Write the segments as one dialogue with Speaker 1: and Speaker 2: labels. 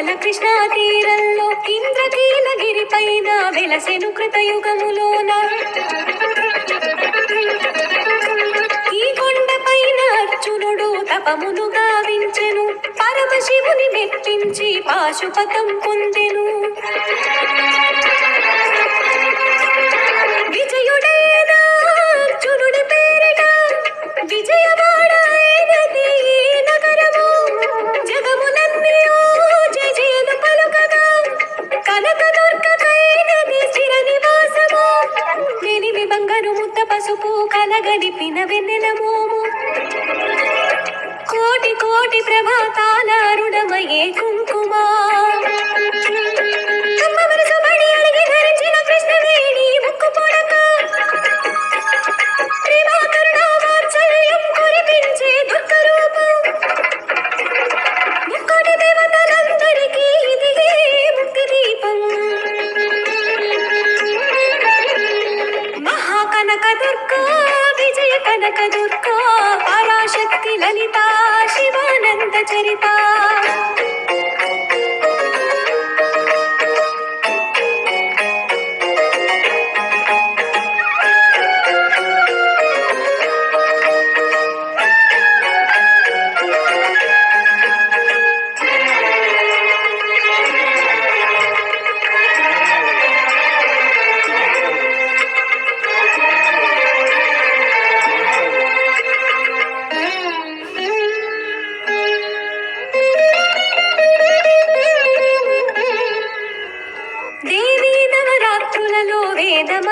Speaker 1: రావాల అలల కృష్ణా తీరంలో ఇంద్రకీలగిరి పైన వెలసెను కృతయుగములోన. ఈ కొండ పైన అర్జునుడు తపమును గావించెను పరమశివుని మెప్పించి పాశుపతం పొందెను. పసుపు కలగలిపిన వెన్నెల మోము. కోటి కోటి ప్రభాతాల అరుణమయే కుంకుమా. కనక దుర్గా పరాశక్తి లలిత శివానంద చరిత.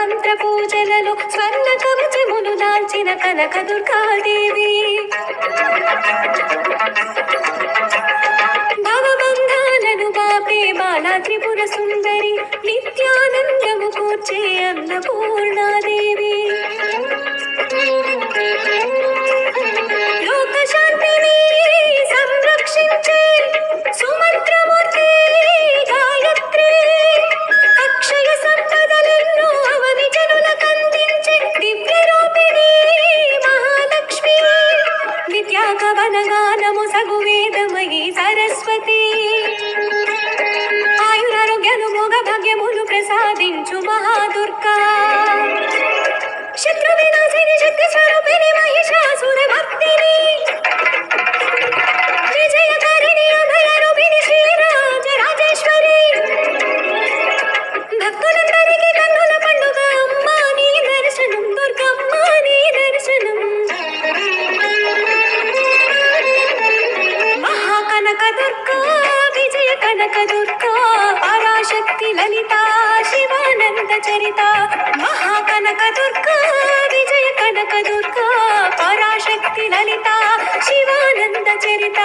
Speaker 1: మంత్ర పూజలలో స్వర్ణ కవచమును దాల్చిన కనక దుర్గాదేవి. భవబంధాలను బాపే బాలా త్రిపుర సుందరి నిత్యానందము కూర్చే అన్నపూర్ణాదేవి. సాధించు మహాదుర్గా. శత్రు వినాశిని శక్తి స్వరూపిణి మహిషాసుర భక్తిని. విజయకారిణి అభయ రూపిణి శ్రీరాజ రాజేశ్వరి. భక్తులందరికీ కన్నుల పండుగ అమ్మా నీ దర్శనం దుర్గమ్మ నీ దర్శనం. మహాకనక దుర్గా విజయ కనక దుర్గా చరిత మహాకనక దుర్గా విజయ కనక దుర్గా పరాశక్తి లలిత శివానంద చరిత